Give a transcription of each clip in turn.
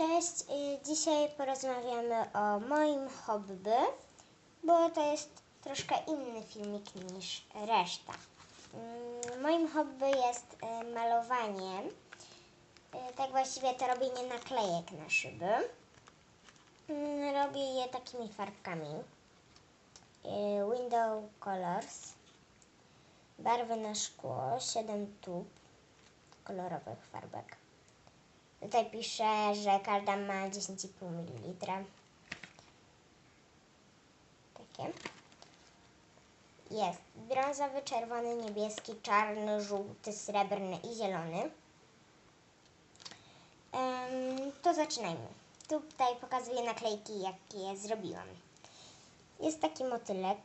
Cześć, y, dzisiaj porozmawiamy o moim hobby, bo to jest troszkę inny filmik niż reszta. Mm, Moim hobby jest y, malowanie. Y, Tak właściwie to robienie naklejek na szyby. Mm, Robię je takimi farbkami. Window Colors. Barwy na szkło, 7 tub kolorowych farbek. Tutaj pisze, że każda ma 10,5 ml. Takie. Jest brązowy, czerwony, niebieski, czarny, żółty, srebrny i zielony. Em, to zaczynajmy. Tutaj pokazuję naklejki, jakie zrobiłam. Jest taki motylek.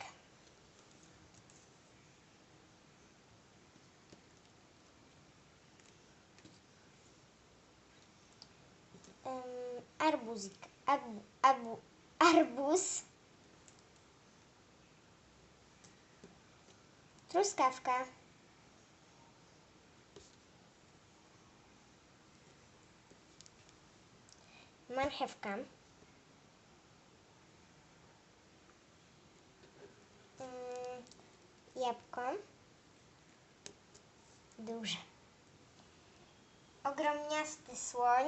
Arbuzik, abu, abu, arbuz, truskawka, marchewka, mm, jabłko, duże, ogromniasty słoń,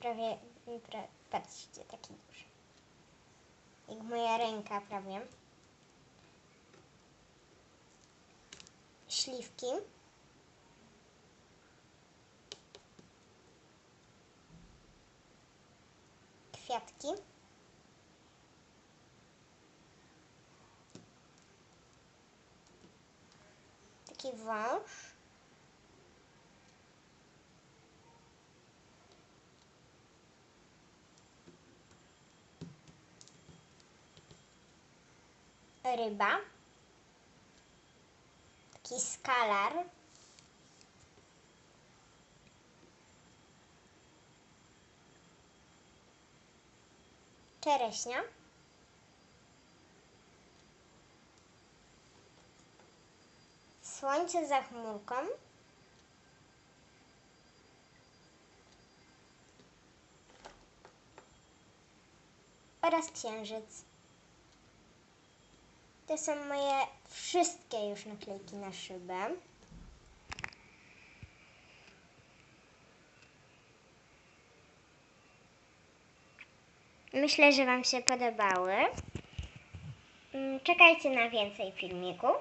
prawie, pra, patrzcie, taki duży. Jak moja ręka prawie. Śliwki. Kwiatki. Taki wąż. Ryba, taki skalar, czereśnia, słońce za chmurką, oraz księżyc. To są moje wszystkie już naklejki na szybę. Myślę, że Wam się podobały. Mm, Czekajcie na więcej filmików.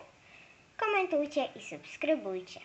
Komentujcie i subskrybujcie.